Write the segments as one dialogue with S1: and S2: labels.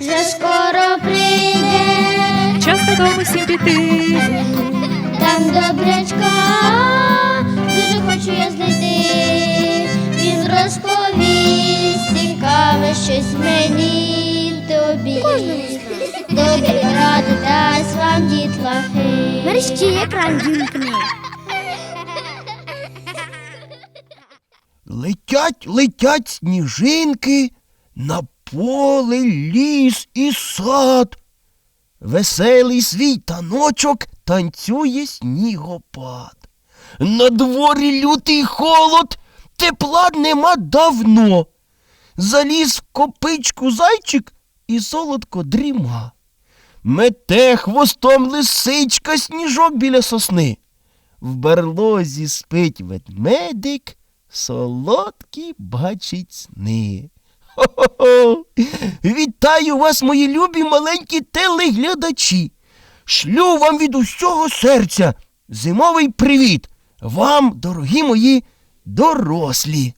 S1: вже скоро прийде,
S2: Час додому всім піти.
S1: там добрячка, дуже хочу я знайти. Він розповість цікаве щось мені й тобі. Добрі ради дасть вам дітлахи. Мерщі екран вімкни.
S3: Летять, летять сніжинки на поле, ліс і сад. Веселий свій таночок танцює снігопад. На дворі лютий холод, тепла нема давно. Заліз в копичку зайчик і солодко дріма. Мете хвостом лисичка сніжок біля сосни. В берлозі спить ведмедик, солодкі бачить сни. Хо-хо-хо! Вітаю вас, мої любі маленькі телеглядачі. Шлю вам від усього серця зимовий привіт. Вам, дорогі мої дорослі.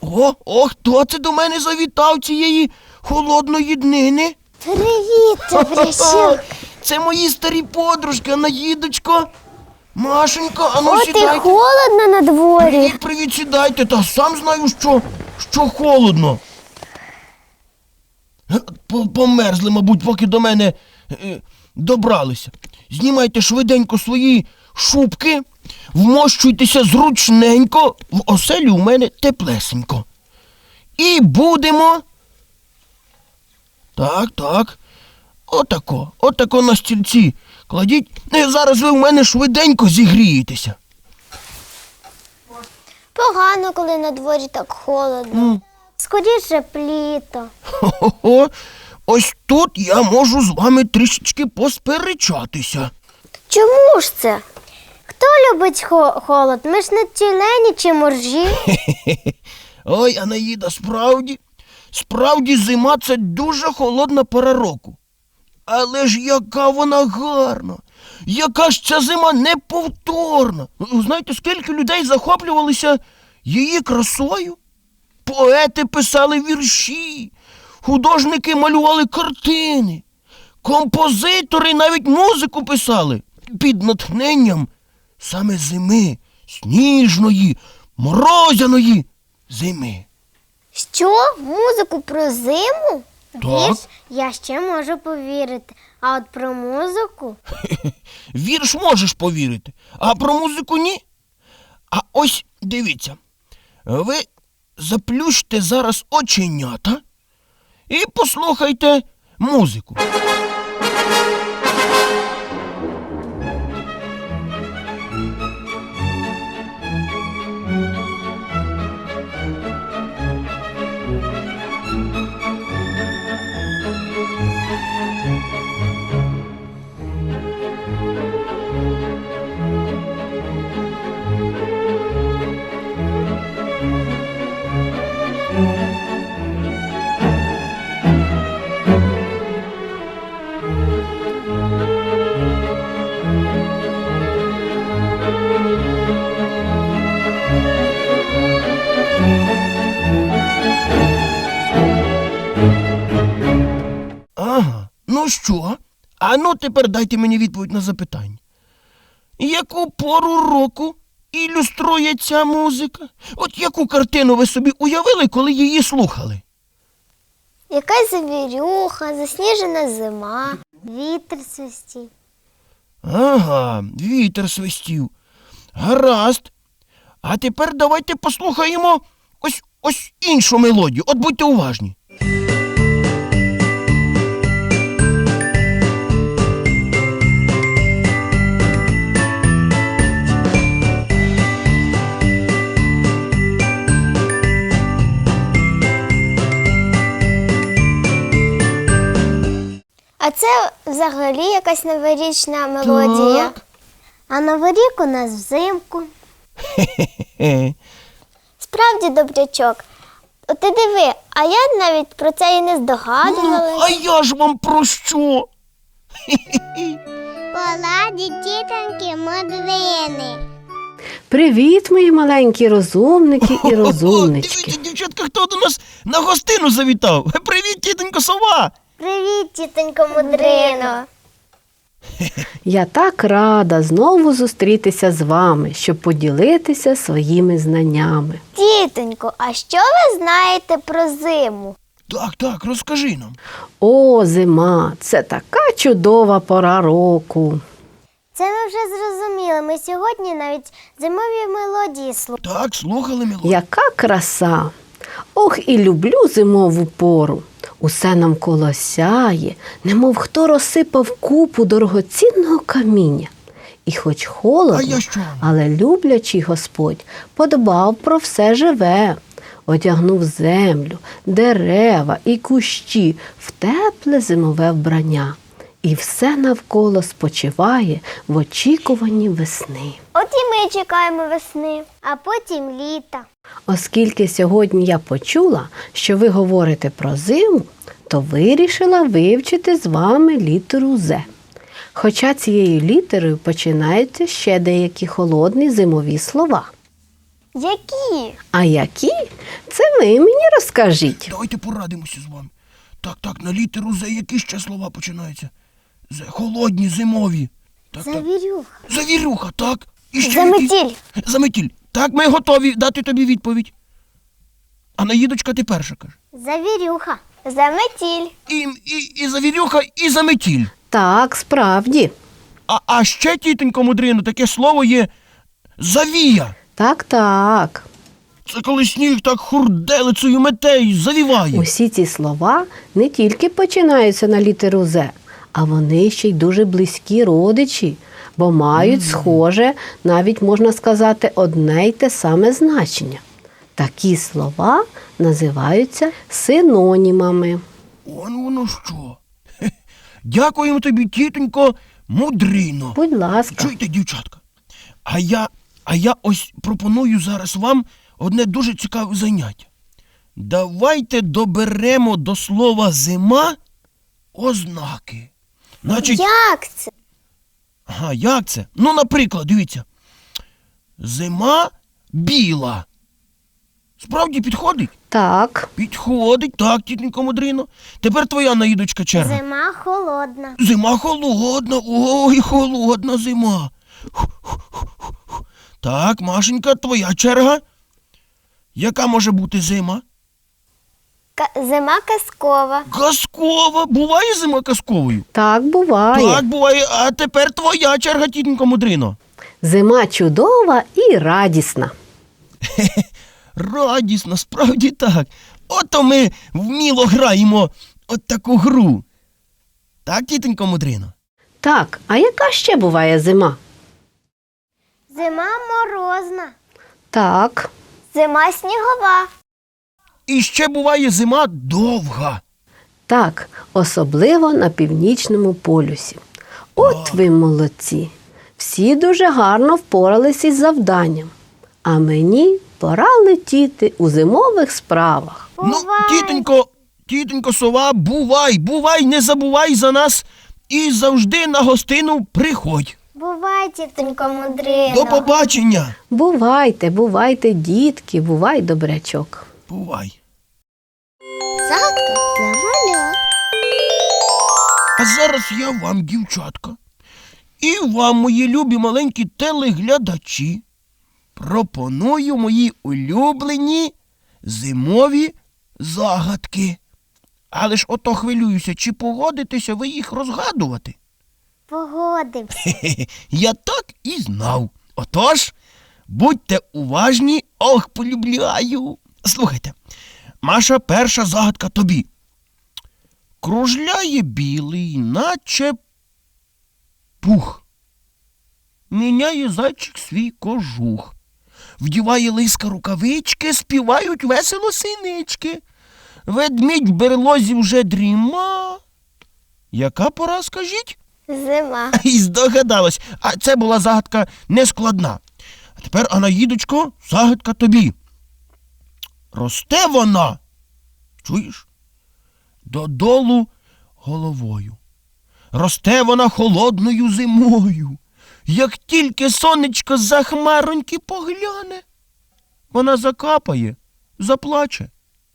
S3: О, о, хто це до мене завітав цієї холодної днини?
S1: Привіт!
S3: Це мої старі подружки, Анаїдочко, Машенька, а ну
S1: О, ти
S3: сідайте.
S1: холодно на дворі.
S3: Привіт, привіт, сідайте, та сам знаю, що, що холодно. Померзли, мабуть, поки до мене е, добралися. Знімайте швиденько свої шубки, вмощуйтеся зручненько, в оселі у мене теплесенько. І будемо. Так, так. Отако, отако на стільці. Кладіть. Е, Зараз ви в мене швиденько зігрієтеся.
S1: Погано, коли на дворі так холодно. Скоріше пліто.
S3: Хо-хо-хо. Ось тут я можу з вами трішечки посперечатися.
S1: Чому ж це? Хто любить хо- холод? Ми ж не тюлені чи моржі.
S3: Ой, Анаїда, справді, справді зима це дуже холодна пора року. Але ж яка вона гарна, яка ж ця зима неповторна. Знаєте, скільки людей захоплювалися її красою? Поети писали вірші, художники малювали картини, композитори навіть музику писали під натхненням саме зими, сніжної, морозяної зими.
S1: Що? Музику про зиму? Вірш я ще можу повірити. А от про музику?
S3: Вірш можеш повірити, а про музику ні. А ось дивіться, ви заплющте зараз оченята і послухайте музику. Ну що? А ну тепер дайте мені відповідь на запитання. Яку пору року ілюструє ця музика? От яку картину ви собі уявили, коли її слухали?
S1: Якась завірюха, засніжена зима, вітер свистів.
S3: Ага, вітер свистів. Гаразд. А тепер давайте послухаємо ось ось іншу мелодію. От будьте уважні.
S1: А це взагалі якась новорічна мелодія.
S3: Так.
S1: А новий рік у нас взимку. Справді добрячок. От ти диви, а я навіть про це і не
S3: Ну,
S1: здогадувалась.
S3: а я ж вам про що?
S1: Поладі тітоньки модвини.
S4: Привіт, мої маленькі розумники і
S3: О,
S4: розумнички.
S3: дивіться, дівчатка, хто до нас на гостину завітав. Привіт, тітонько сова.
S1: Привіт, тітонько Мудрино.
S4: Я так рада знову зустрітися з вами, щоб поділитися своїми знаннями.
S1: Тітонько, а що ви знаєте про зиму?
S3: Так, так, розкажи нам.
S4: О, зима, це така чудова пора року.
S1: Це ми вже зрозуміли. Ми сьогодні навіть зимові мелодії слухаємо.
S3: Так, слухали мелодію.
S4: Яка краса! Ох, і люблю зимову пору. Усе навколо сяє, немов хто розсипав купу дорогоцінного каміння. І хоч холодно, але люблячий Господь подбав про все живе, одягнув землю, дерева і кущі в тепле зимове вбрання. І все навколо спочиває в очікуванні весни.
S1: От і ми чекаємо весни, а потім літа.
S4: Оскільки сьогодні я почула, що ви говорите про зиму, то вирішила вивчити з вами літеру З. Хоча цією літерою починаються ще деякі холодні зимові слова.
S1: Які?
S4: А які? Це ви мені розкажіть.
S3: Давайте порадимося з вами. Так, так, на літеру З які ще слова починаються? З холодні, зимові. Так, так.
S1: Завірюха.
S3: Завірюха, так. І ще які?
S1: Заметіль.
S3: Заметіль. Так, ми готові дати тобі відповідь. А наїдочка ти перша каже.
S1: Завірюха. Заметіль.
S3: І, і, і завірюха, і заметіль.
S4: Так, справді.
S3: А, а ще, тітонько мудрино, таке слово є завія.
S4: Так, так.
S3: Це коли сніг так хурделицею мете і завіває.
S4: Усі ці слова не тільки починаються на літеру З, а вони ще й дуже близькі родичі, бо мають схоже, навіть можна сказати, одне й те саме значення. Такі слова називаються синонімами.
S3: Он воно що. Хе. Дякуємо тобі, тітонько, мудрино.
S4: Будь ласка,
S3: Чуєте, дівчатка? А я, а я ось пропоную зараз вам одне дуже цікаве заняття. Давайте доберемо до слова зима ознаки. Значить,
S1: Як це?
S3: ага, як це? Ну, наприклад, дивіться. Зима біла. Справді підходить?
S4: так,
S3: Підходить, так, тітенько мудрино. Тепер твоя наїдочка черга.
S1: Зима холодна.
S3: Зима холодна, ой, холодна зима. Так, Машенька, твоя черга. Яка може бути зима?
S1: Ка- зима казкова.
S3: Казкова. Буває зима казковою?
S4: так буває.
S3: Так, буває. А тепер твоя черга, тітенько мудрино.
S4: Зима чудова і радісна.
S3: Радісно, справді так. Ото ми вміло граємо от таку гру. Так, тітенько мудрино?
S4: Так, а яка ще буває зима?
S1: Зима морозна.
S4: Так,
S1: Зима снігова.
S3: І ще буває зима довга.
S4: Так, особливо на північному полюсі. От ви молодці. Всі дуже гарно впорались із завданням. А мені пора летіти у зимових справах.
S3: Ну, тітонько, тітонько сова, бувай, бувай, не забувай за нас і завжди на гостину приходь.
S1: Бувай, тітонько Мудрино.
S3: До побачення.
S4: Бувайте, бувайте, дітки, бувай, добрячок.
S3: Бувай.
S1: Загадка для малят.
S3: А зараз я вам, дівчатка, і вам, мої любі маленькі телеглядачі, пропоную мої улюблені зимові загадки. Але ж ото хвилююся, чи погодитеся ви їх розгадувати?
S1: Погодимось.
S3: Я так і знав. Отож, будьте уважні, ох, полюбляю. Слухайте, Маша, перша загадка тобі. Кружляє білий, наче пух. Міняє зайчик свій кожух. Вдіває лиска рукавички, співають весело синички. Ведмідь в берлозі вже дріма. Яка пора, скажіть?
S1: Зима.
S3: І здогадалась. А це була загадка нескладна. А тепер, Анаїдочко, загадка тобі. Росте вона. Чуєш? Додолу головою. Росте вона холодною зимою. Як тільки сонечко за хмароньки погляне, вона закапає, заплаче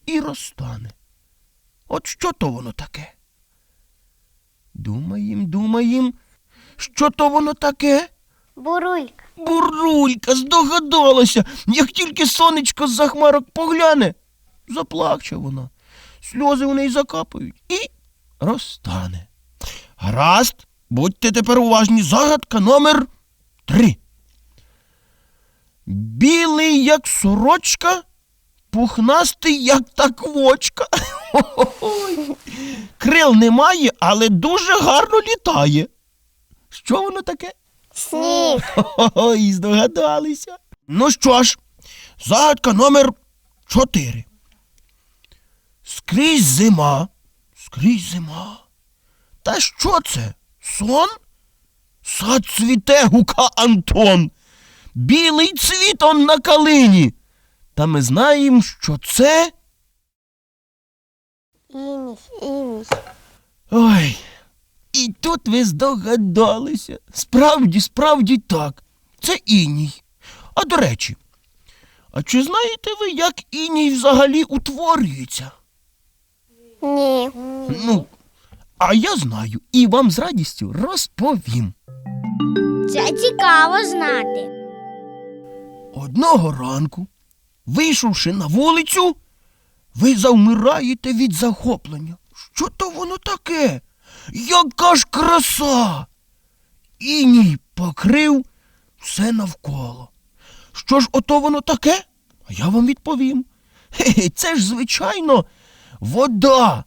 S3: і розтане. От що то воно таке? Думаєм, думаєм, що то воно таке?
S1: Бурулька.
S3: Бурулька здогадалася, як тільки сонечко з-за хмарок погляне, заплаче вона, сльози у неї закапають і розтане. Гаразд, будьте тепер уважні. Загадка номер три. Білий, як сорочка, пухнастий, як та квочка. Крил немає, але дуже гарно літає. Що воно таке?
S1: Сніг.
S3: Ой, здогадалися. Ну що ж, загадка номер чотири. Скрізь зима, скрізь зима. Та що це? Сон? Сад цвіте, гука Антон. Білий цвіт он на калині. Та ми знаємо, що це. Ой. І тут ви здогадалися. Справді, справді так. Це іній. А до речі, а чи знаєте ви, як іній взагалі утворюється?
S1: Ні.
S3: Ну, а я знаю і вам з радістю розповім.
S1: Це цікаво знати.
S3: Одного ранку, вийшовши на вулицю, ви завмираєте від захоплення. Що то воно таке? Яка ж краса! Іній покрив все навколо. Що ж ото воно таке? А я вам відповім. Хе-хе, це ж, звичайно, вода,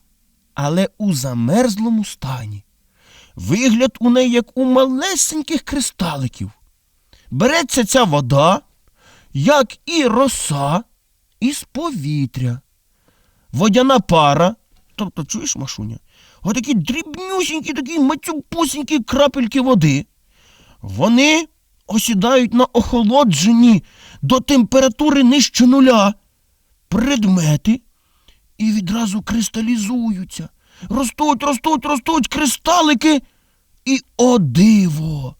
S3: але у замерзлому стані. Вигляд у неї, як у малесеньких кристаликів. Береться ця вода, як і роса, із повітря. Водяна пара, тобто, чуєш, Машуня, отакі дрібнюсінькі, такі мацюпусінькі крапельки води. Вони осідають на охолоджені до температури нижче нуля предмети і відразу кристалізуються. Ростуть, ростуть, ростуть кристалики, і о диво!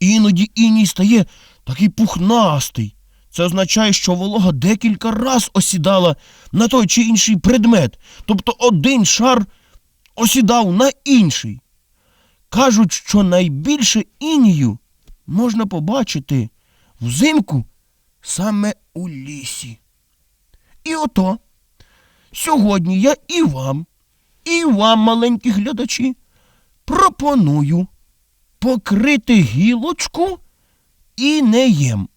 S3: Іноді іній стає такий пухнастий. Це означає, що волога декілька раз осідала на той чи інший предмет, тобто один шар осідав на інший. Кажуть, що найбільше інію можна побачити взимку саме у лісі. І ото сьогодні я і вам, і вам, маленькі глядачі, пропоную покрити гілочку і не їм.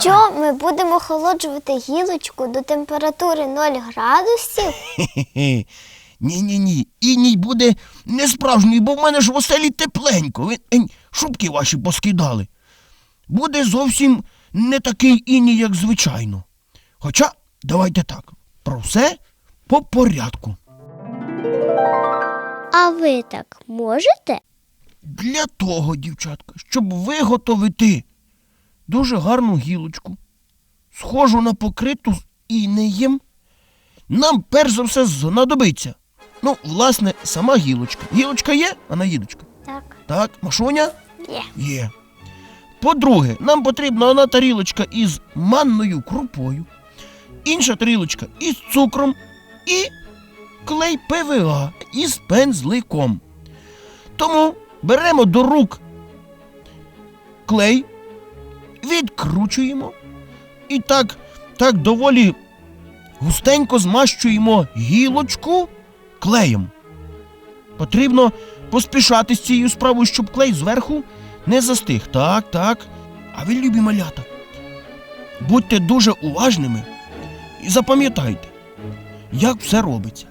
S1: Що ми будемо охолоджувати гілочку до температури 0 градусів?
S3: Хе-хе. Ні-ні-ні, іній буде не справжній, бо в мене ж в оселі тепленько. Ви ень, шубки ваші поскидали. Буде зовсім не такий іній, як звичайно. Хоча, давайте так, про все по порядку.
S1: А ви так можете?
S3: Для того, дівчатка, щоб виготовити дуже гарну гілочку, схожу на покриту інеєм, нам перш за все знадобиться. Ну, власне, сама гілочка. Гілочка є, Анаїдочка?
S1: Так.
S3: Так, Машуня?
S1: Є.
S3: Є. По-друге, нам потрібна одна тарілочка із манною крупою, інша тарілочка із цукром і клей ПВА із пензликом. Тому беремо до рук клей, відкручуємо і так, так доволі густенько змащуємо гілочку клеєм. Потрібно поспішати з цією справою, щоб клей зверху не застиг. Так, так. А ви, любі малята, будьте дуже уважними і запам'ятайте, як все робиться.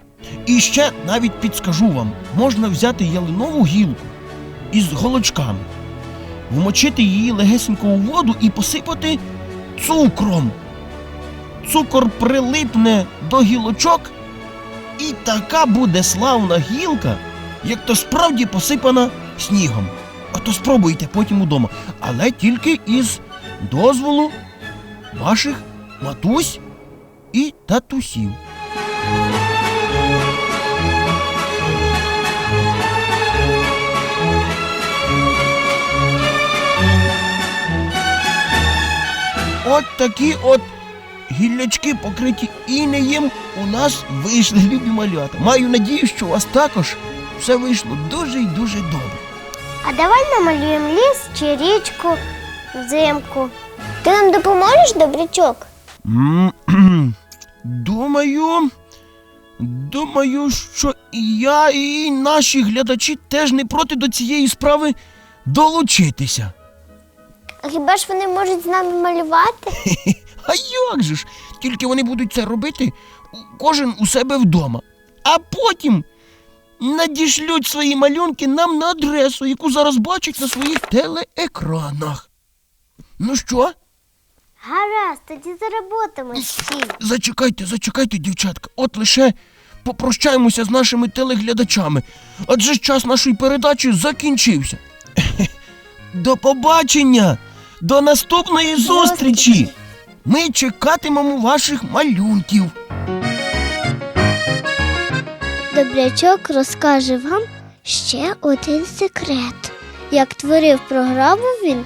S3: І ще навіть підскажу вам, можна взяти ялинову гілку із голочками, вмочити її легесенько у воду і посипати цукром. Цукор прилипне до гілочок, і така буде славна гілка, як то справді посипана снігом. А то спробуйте потім удома, але тільки із дозволу ваших матусь і татусів. От такі от гіллячки покриті інеєм у нас вийшли любі малята. Маю надію, що у вас також все вийшло дуже і дуже добре.
S5: А давай намалюємо ліс чи річку взимку. Ти нам допоможеш, добрячок?
S3: Думаю, думаю, що і я, і наші глядачі теж не проти до цієї справи долучитися.
S5: А хіба ж вони можуть з нами малювати?
S3: А як же ж? Тільки вони будуть це робити кожен у себе вдома. А потім надішлють свої малюнки нам на адресу, яку зараз бачать на своїх телеекранах. Ну що?
S5: Гаразд, тоді заработаємо всі.
S3: Зачекайте, зачекайте, дівчатка. От лише попрощаємося з нашими телеглядачами, адже час нашої передачі закінчився. До побачення! До наступної зустрічі! Ми чекатимемо ваших малюнків.
S5: Добрячок розкаже вам ще один секрет. Як творив програму він